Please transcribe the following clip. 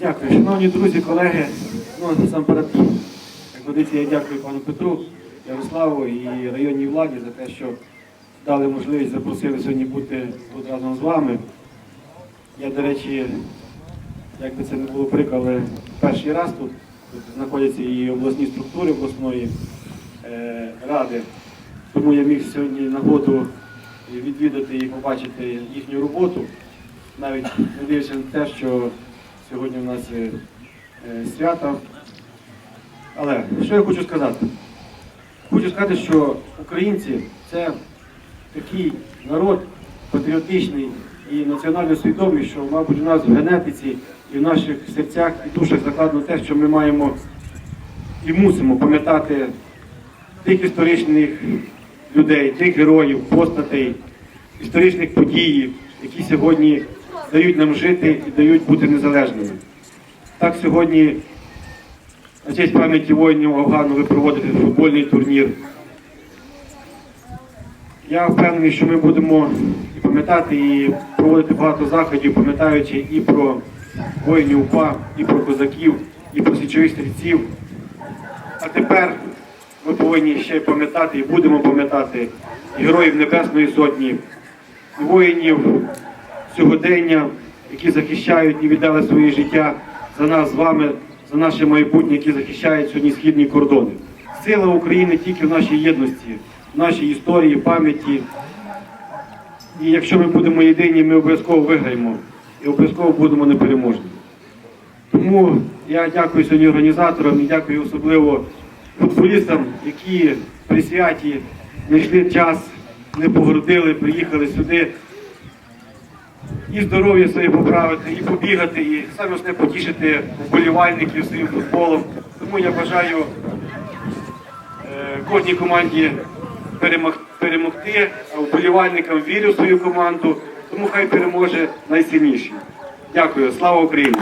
Дякую, шановні друзі, колеги. Ну, насамперед, як водиться, я дякую пану Петру, Ярославу і районній владі за те, що дали можливість, запросили сьогодні бути тут разом з вами. Я, до речі, як би це не було прикро, але перший раз тут, тут знаходяться і обласні структури обласної е, ради. Тому я міг сьогодні нагоду відвідати і побачити їхню роботу, навіть не дивлячись на те, що сьогодні у нас е, е, свято. Але що я хочу сказати? Хочу сказати, що українці це такий народ патріотичний і національно свідомий, що, мабуть, у нас в генетиці і в наших серцях і душах закладено те, що ми маємо і мусимо пам'ятати тих історичних людей, тих героїв, постатей, історичних подій, які сьогодні дають нам жити і дають бути незалежними. Так сьогодні на честь пам'яті воїнів Афгану ви проводите футбольний турнір. Я впевнений, що ми будемо і пам'ятати, і проводити багато заходів, пам'ятаючи і про воїнів УПА, і про козаків, і про січових стрільців. А тепер ми повинні ще пам'ятати і будемо пам'ятати героїв Небесної Сотні, воїнів сьогодення, які захищають і віддали своє життя за нас з вами, за наше майбутнє, які захищають сьогодні східні кордони. Сила України тільки в нашій єдності, в нашій історії, пам'яті. І якщо ми будемо єдині, ми обов'язково виграємо і обов'язково будемо непереможні. Тому я дякую сьогодні організаторам і дякую особливо футболістам, які при святі знайшли час, не погородили, приїхали сюди і здоров'я своє поправити, і побігати, і саме основне потішити вболівальників своїм футболом. Тому я бажаю е, кожній команді перемогти, вболівальникам вірю в свою команду, тому хай переможе найсильніший. Дякую, слава Україні!